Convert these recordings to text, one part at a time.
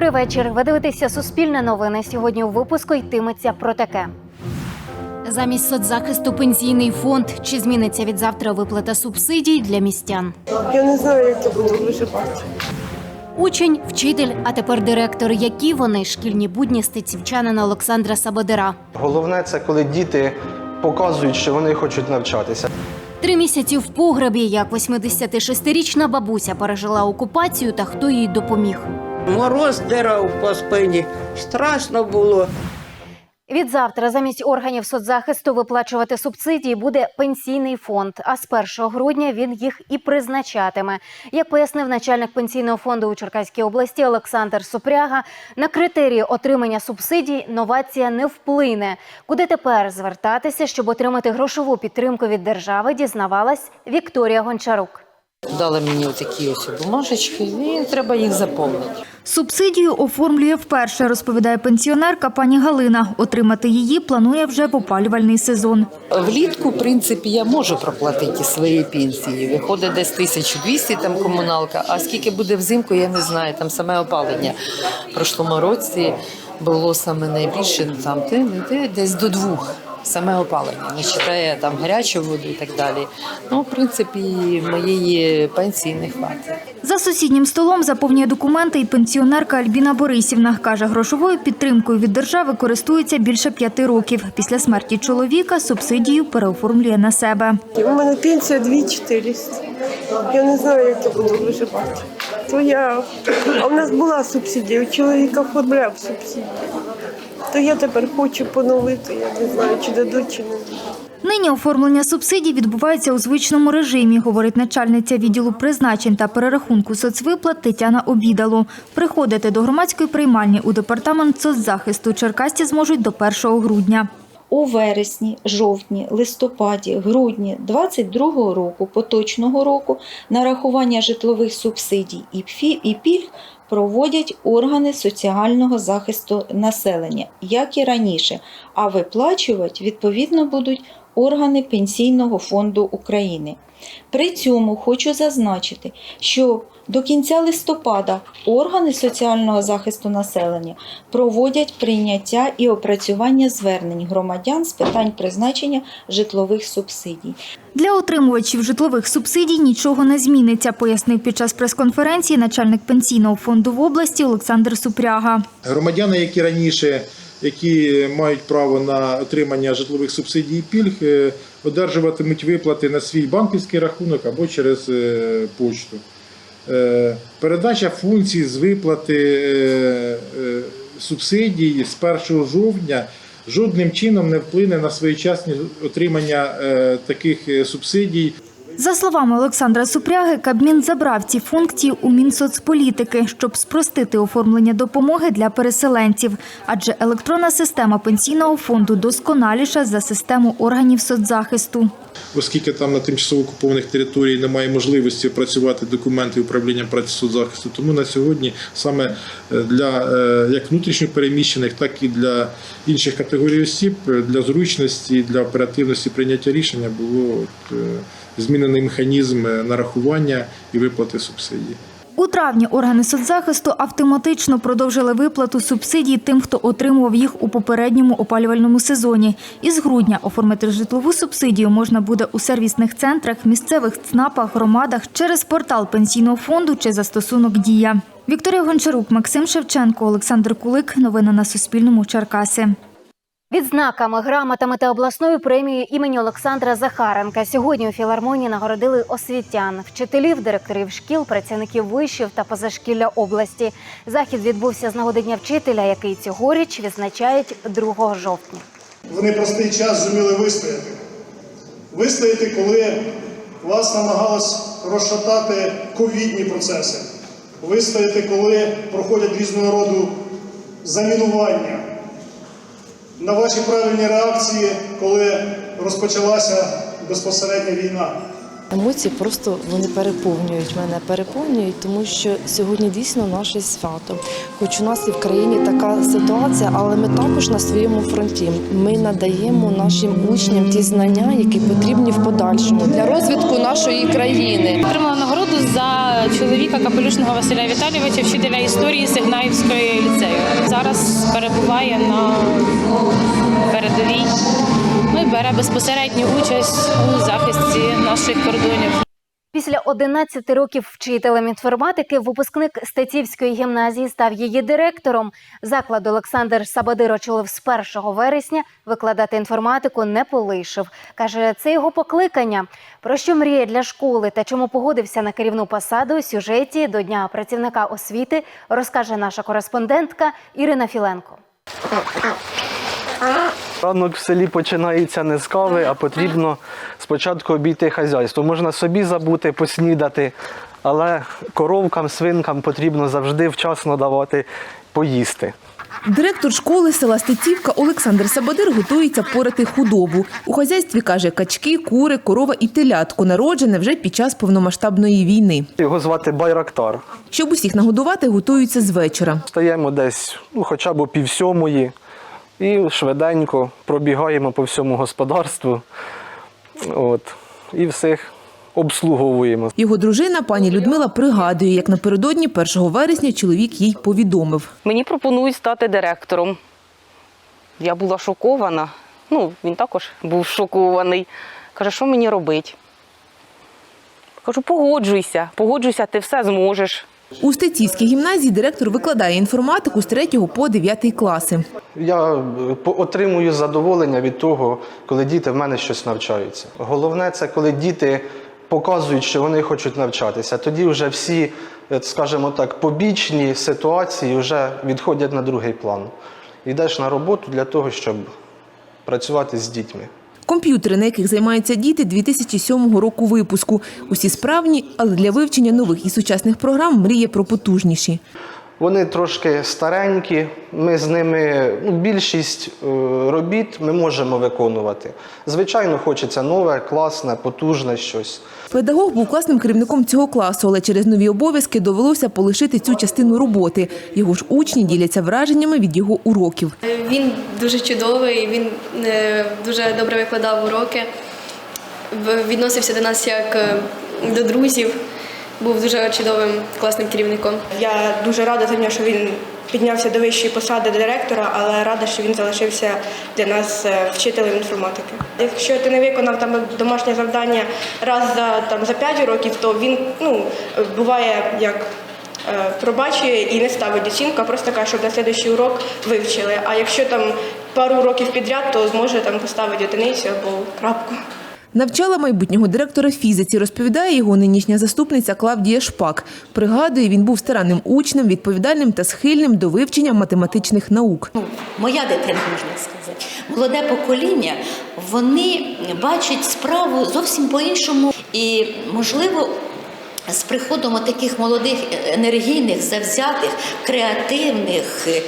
Добрий вечір. Ви дивитеся Суспільне новини. Сьогодні у випуску йтиметься про таке. Замість соцзахисту пенсійний фонд. Чи зміниться від завтра виплата субсидій для містян? Я не знаю, як я буду виживати. Учень, вчитель, а тепер директор. Які вони шкільні будні стецівчанина Олександра Сабодера. Головне це коли діти показують, що вони хочуть навчатися. Три місяці в погребі, як 86-річна бабуся пережила окупацію та хто їй допоміг. Мороз дирав по спині. Страшно було. Від завтра замість органів соцзахисту виплачувати субсидії буде пенсійний фонд. А з 1 грудня він їх і призначатиме. Як пояснив начальник пенсійного фонду у Черкаській області Олександр Супряга, на критерії отримання субсидій новація не вплине. Куди тепер звертатися, щоб отримати грошову підтримку від держави, дізнавалась Вікторія Гончарук. Дали мені такі ось бумажечки, і треба їх заповнити. Субсидію оформлює вперше, розповідає пенсіонерка пані Галина. Отримати її планує вже в опалювальний сезон. Влітку, в принципі, я можу проплатити свої пенсії. Виходить десь 1200 там комуналка. А скільки буде взимку, я не знаю. Там саме опалення. В прошлому році було саме найбільше ну, там те, те, десь до двох. Саме опалення, не вважає там гарячу воду і так далі. Ну, в принципі, моєї пенсії не хватить. За сусіднім столом заповнює документи і пенсіонерка Альбіна Борисівна. Каже, грошовою підтримкою від держави користується більше п'яти років. Після смерті чоловіка субсидію переоформлює на себе. У мене пенсія 2400. Я не знаю, як я буду виживати. То я... А в нас була субсидія, у чоловіка оформляв субсидію. То я тепер хочу поновити, я не знаю, чи дадуть, чи не дадуть. Нині оформлення субсидій відбувається у звичному режимі, говорить начальниця відділу призначень та перерахунку соцвиплат Тетяна Обідало. Приходити до громадської приймальні у департамент соцзахисту Черкасті зможуть до 1 грудня. у вересні, жовтні, листопаді, грудні 2022 року, поточного року, нарахування житлових субсидій і пфі- і пільг проводять органи соціального захисту населення, як і раніше, а виплачувати відповідно будуть органи Пенсійного фонду України. При цьому хочу зазначити, що до кінця листопада органи соціального захисту населення проводять прийняття і опрацювання звернень громадян з питань призначення житлових субсидій. Для отримувачів житлових субсидій нічого не зміниться, пояснив під час прес-конференції начальник пенсійного фонду в області Олександр Супряга. Громадяни, які раніше які мають право на отримання житлових субсидій і пільг, е, одержуватимуть виплати на свій банківський рахунок або через е, почту. Е, Передача функцій з виплати субсидій з 1 жовтня жодним чином не вплине на своєчасне отримання таких субсидій. За словами Олександра Супряги, Кабмін забрав ці функції у Мінсоцполітики, щоб спростити оформлення допомоги для переселенців. Адже електронна система пенсійного фонду досконаліша за систему органів соцзахисту. оскільки там на тимчасово окупованих територіях немає можливості опрацювати документи управління праці соцзахисту. Тому на сьогодні саме е, для е, як внутрішньопереміщених, так і для інших категорій осіб е, для зручності для оперативності прийняття рішення було от, змінений механізм е, нарахування і виплати субсидій. У травні органи соцзахисту автоматично продовжили виплату субсидій тим, хто отримував їх у попередньому опалювальному сезоні. Із грудня оформити житлову субсидію можна буде у сервісних центрах, місцевих ЦНАПах, громадах через портал пенсійного фонду чи застосунок Дія. Вікторія Гончарук, Максим Шевченко, Олександр Кулик. Новини на Суспільному. Черкаси. Відзнаками, грамотами та обласною премією імені Олександра Захаренка сьогодні у філармонії нагородили освітян, вчителів, директорів шкіл, працівників вишів та позашкілля області. Захід відбувся з нагоди Дня вчителя, який цьогоріч відзначають 2 жовтня. в непростий час зуміли вистояти. Вистояти, коли вас намагалось розшатати ковідні процеси. Вистояти, коли проходять різного роду замінування. На ваші правильні реакції, коли розпочалася безпосередня війна. Емоції просто вони переповнюють мене, переповнюють, тому що сьогодні дійсно наше свято. Хоч у нас і в країні така ситуація, але ми також на своєму фронті. Ми надаємо нашим учням ті знання, які потрібні в подальшому для розвитку нашої країни. Отримала нагороду за чоловіка капелюшного Василя Віталійовича, вчителя історії Сигнаївської ліцею. Зараз перебуває на передовій. Ну і бере безпосередню участь у захисті наших кордонів. Після 11 років вчителем інформатики випускник Стецівської гімназії став її директором. Заклад Олександр Сабадир очолив з 1 вересня. Викладати інформатику не полишив. Каже, це його покликання. Про що мріє для школи та чому погодився на керівну посаду у сюжеті до Дня працівника освіти розкаже наша кореспондентка Ірина Філенко. Ранок в селі починається не з кави, а потрібно спочатку обійти хазяйство. Можна собі забути, поснідати, але коровкам, свинкам потрібно завжди вчасно давати поїсти. Директор школи села Стецівка Олександр Сабадир готується порати худобу. У хазяйстві каже, качки, кури, корова і телятко народжене вже під час повномасштабної війни. Його звати Байрактар. Щоб усіх нагодувати, готуються з вечора. Стаємо десь ну, хоча б пів сьомої і швиденько пробігаємо по всьому господарству. От, і всіх обслуговуємо. Його дружина пані Людмила пригадує, як напередодні 1 вересня чоловік їй повідомив. Мені пропонують стати директором. Я була шокована. Ну, він також був шокований. Каже, що мені робити? Кажу, погоджуйся, погоджуйся, ти все зможеш. У Стецівській гімназії директор викладає інформатику з 3 по 9 класи. Я е, отримую задоволення від того, коли діти в мене щось навчаються. Головне це коли діти показують, що вони хочуть навчатися. Тоді вже всі, е, скажімо так, побічні ситуації вже відходять на другий план. Йдеш на роботу для того, щоб працювати з дітьми. Комп'ютери, на яких займаються діти 2007 року випуску. Усі справні, але для вивчення нових і сучасних програм мріє про потужніші. Вони трошки старенькі. Ми з ними ну, більшість е, робіт ми можемо виконувати. Звичайно, хочеться нове, класне, потужне щось. Педагог був класним керівником цього класу, але через нові обов'язки довелося полишити цю частину роботи. Його ж учні діляться враженнями від його уроків. Він дуже чудовий, він е, дуже добре викладав уроки, відносився до нас як е, до друзів, був дуже чудовим класним керівником. Я дуже рада за нього, що він піднявся до вищої посади директора, але рада, що він залишився для нас е, вчителем інформатики. Якщо ти не виконав там домашнє завдання раз за там за 5 років, то він ну буває як. е, Пробачує і не ставить оцінку, а просто каже, щоб на слідуючий урок вивчили. А якщо там пару років підряд, то зможе там поставити одиницю або крапку. Навчала майбутнього директора фізиці, розповідає його нинішня заступниця Клавдія Шпак. Пригадує, він був старанним учнем, відповідальним та схильним до вивчення математичних наук. моя дитина, можна сказати, молоде покоління, вони бачать справу зовсім по-іншому. І, можливо, з приходом таких молодих енергійних, завзятих, креативних е,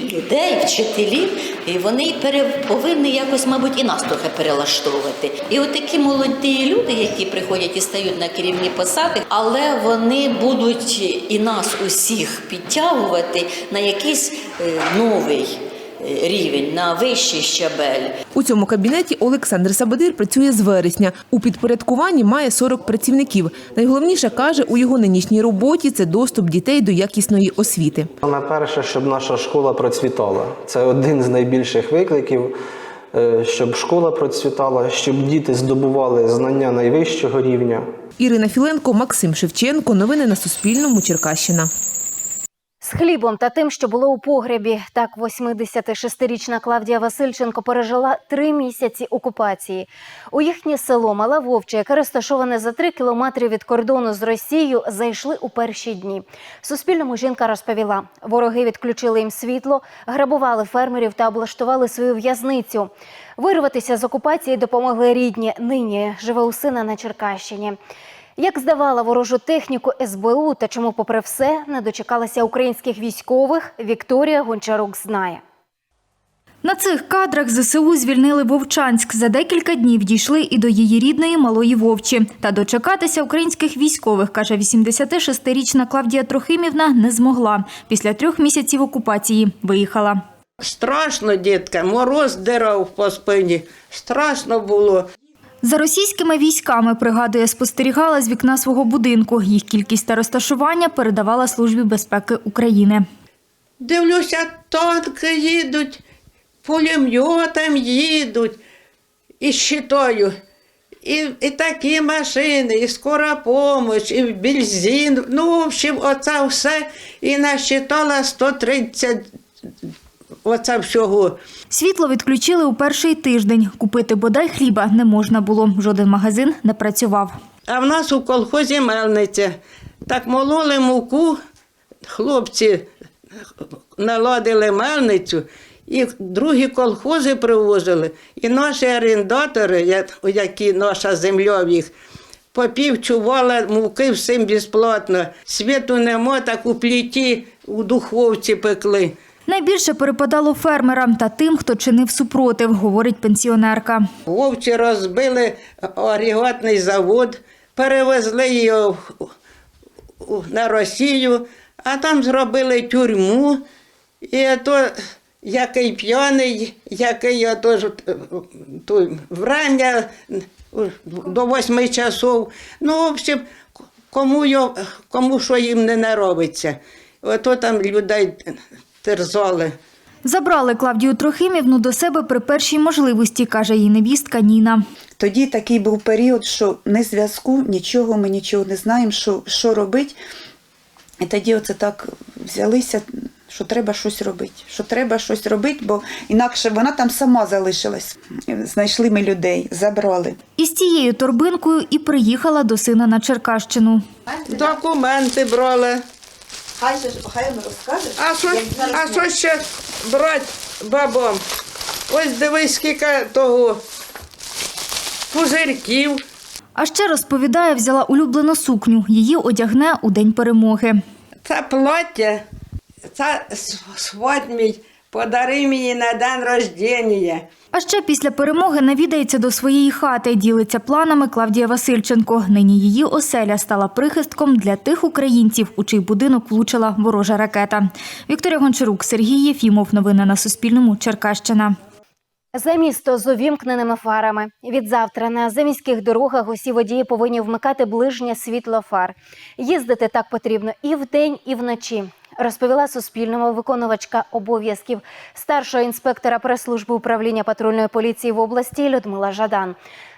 людей, вчителів, і вони повинні якось, мабуть, і нас трохи перелаштовувати. І от такі молоді люди, які приходять і стають на керівні посади, але вони будуть і нас усіх підтягувати на якийсь е, новий е, рівень, на вищий щабель. У цьому кабінеті Олександр Сабадир працює з вересня. У підпорядкуванні має 40 працівників. Найголовніше каже, у його нинішній роботі це доступ дітей до якісної освіти. Саме перше, щоб наша школа процвітала. Це один з найбільших викликів, е, щоб школа процвітала, щоб діти здобували знання найвищого рівня. Ірина Філенко, Максим Шевченко. Новини на Суспільному. Черкащина. З хлібом та тим, що було у погребі, так 86-річна Клавдія Васильченко пережила три місяці окупації. У їхнє село Мала Вовча, яке розташоване за три кілометри від кордону з Росією, зайшли у перші дні. Суспільному жінка розповіла, вороги відключили їм світло, грабували фермерів та облаштували свою в'язницю. Вирватися з окупації допомогли рідні. Нині живе у сина на Черкащині. Як здавала ворожу техніку СБУ та чому, попри все, не дочекалася українських військових, Вікторія Гончарук знає. На цих кадрах ЗСУ звільнили Вовчанськ. За декілька днів дійшли і до її рідної Малої Вовчі. Та дочекатися українських військових, каже 86-річна Клавдія Трохимівна, не змогла. Після трьох місяців окупації виїхала. Страшно, дітка, мороз дирав по спині. Страшно було. За російськими військами, пригадує, спостерігала з вікна свого будинку. Їх кількість та розташування передавала Службі безпеки України. Дивлюся, танки їдуть, пулеметом їдуть, і щитою. І, і такі машини, і скора помощь, і бензин. Ну, в общем, оце все. І насчитала 130 оце всього. Світло відключили у перший тиждень. Купити бодай хліба не можна було. Жоден магазин не працював. А в нас у колхозі мельниця. Так мололи муку, хлопці наладили мельницю, і другі колхози привозили. І наші орендатори, які наша земля в їх, по пів чувала муки всім безплатно. Світу нема, так у пліті у духовці пекли. Найбільше перепадало фермерам та тим, хто чинив супротив, говорить пенсіонерка. Вовчі розбили агрегатний завод, перевезли його на Росію, а там зробили тюрму. І то який п'яний, який ото е, врання до восьми часов. Ну, в общем, кому, його, кому що їм не наробиться. Ото там людей терзали. Забрали Клавдію Трохимівну до себе при першій можливості, каже її невістка Ніна. Тоді такий був період, що не зв'язку, нічого, ми нічого не знаємо, що, що робити. І тоді оце так взялися, що треба щось робити. Що треба щось робити, бо інакше вона там сама залишилась. Знайшли ми людей, забрали. Із цією торбинкою і приїхала до сина на Черкащину. Документи брали. Хай же хай вона розкаже. А що, а що ще брати бабам? Ось дивись, скільки того пузирків. А ще розповідає, взяла улюблену сукню. Її одягне у день перемоги. Це плаття, це с- подарив мені на день рождення. А ще після перемоги навідається до своєї хати. Ділиться планами Клавдія Васильченко. Нині її оселя стала прихистком для тих українців, у чий будинок влучила ворожа ракета. Вікторія Гончарук, Сергій Єфімов. Новини на Суспільному. Черкащина. За місто з увімкненими фарами. Від завтра на заміських дорогах усі водії повинні вмикати ближнє світло фар. Їздити так потрібно і вдень, і вночі. Розповіла Суспільному виконувачка обов'язків старшого інспектора прес-служби управління патрульної поліції в області Людмила Жадан.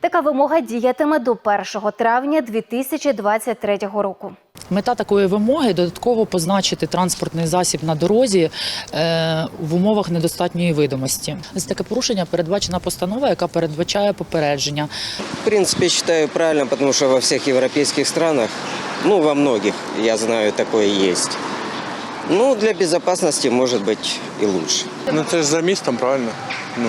Така вимога діятиме до 1 травня 2023 року. Мета такої вимоги додатково позначити транспортний засіб на дорозі е, в умовах недостатньої видимості. За таке порушення передбачена постанова, яка передбачає попередження. В принципе, считаю правильно, потому что во всех европейских странах, ну, во многих, я знаю, такое есть. Ну, для безопасности, может быть, и лучше. Ну це ж за містом, правильно? Ну,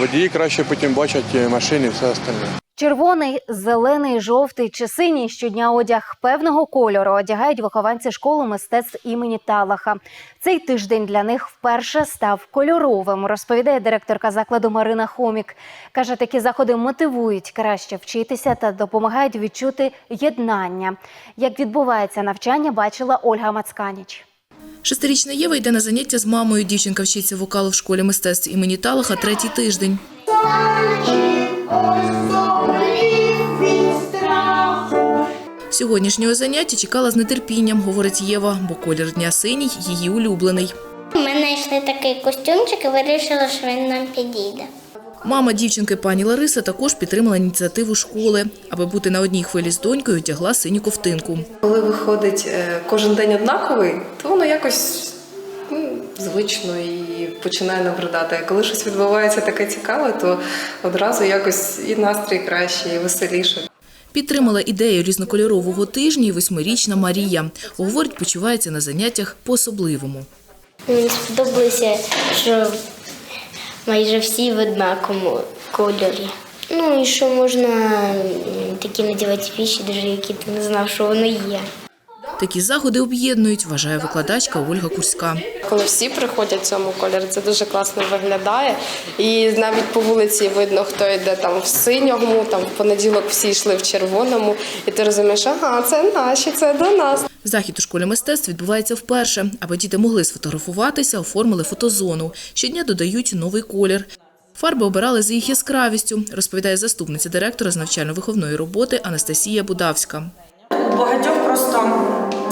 водії краще потім бачать е, машини і все остальне. Червоний, зелений, жовтий чи синій щодня одяг певного кольору одягають вихованці школи мистецтв імені Талаха. Цей тиждень для них вперше став кольоровим, розповідає директорка закладу Марина Хомік. Каже, такі заходи мотивують краще вчитися та допомагають відчути єднання. Як відбувається навчання, бачила Ольга Мацканіч. Шестирічна Єва йде на заняття з мамою. Дівчинка вчиться вокалу в школі мистецтв імені Талаха третій тиждень. Сьогоднішнього заняття чекала з нетерпінням, говорить Єва, бо колір дня синій її улюблений. Ми знайшли такий костюмчик і вирішили, що він нам підійде. Мама дівчинки пані Лариса також підтримала ініціативу школи. Аби бути на одній хвилі з донькою, одягла синю ковтинку. Коли виходить е, кожен день однаковий, то воно якось ну, звично і починає набридати. А коли щось відбувається таке цікаве, то одразу якось і настрій краще, і веселіше. Підтримала ідею різнокольорового тижня і восьмирічна Марія. Говорить, почувається на заняттях по-особливому. Мені сподобалося, що майже всі в однаковому кольорі. Ну і що можна такі надівати віші, навіть які ти не знав, що воно є. Такі заходи об'єднують, вважає викладачка Ольга Курська. Коли всі приходять в цьому кольорі, це дуже класно виглядає. І навіть по вулиці видно, хто йде там в синьому, там в понеділок всі йшли в червоному, і ти розумієш, ага, це наші, це до нас. Захід у школі мистецтв відбувається вперше. Аби діти могли сфотографуватися, оформили фотозону. Щодня додають новий колір. Фарби обирали за їх яскравістю, розповідає заступниця директора з навчально-виховної роботи Анастасія Будавська. У багатьох просто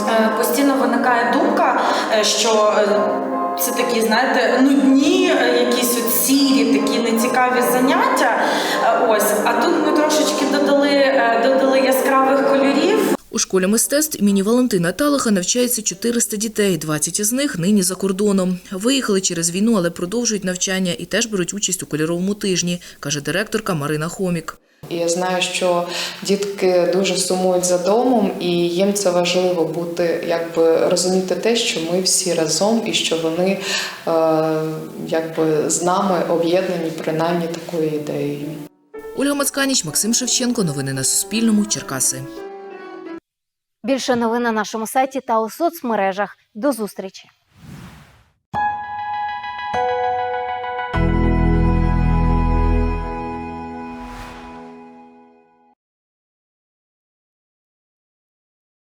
е, постійно виникає думка, е, що е, це такі, знаєте, нудні, якісь от сірі, такі нецікаві заняття. Ось, а тут ми трошечки додали, додали яскравих кольорів. У школі мистецтв імені Валентина Талиха навчається 400 дітей, 20 із них нині за кордоном. Виїхали через війну, але продовжують навчання і теж беруть участь у кольоровому тижні, каже директорка Марина Хомік. І я знаю, що дітки дуже сумують за домом, і їм це важливо бути, якби розуміти те, що ми всі разом, і що вони е, якби з нами об'єднані принаймні такою ідеєю. Ольга Мацканіч, Максим Шевченко. Новини на Суспільному. Черкаси. Більше новин на нашому сайті та у соцмережах. До зустрічі!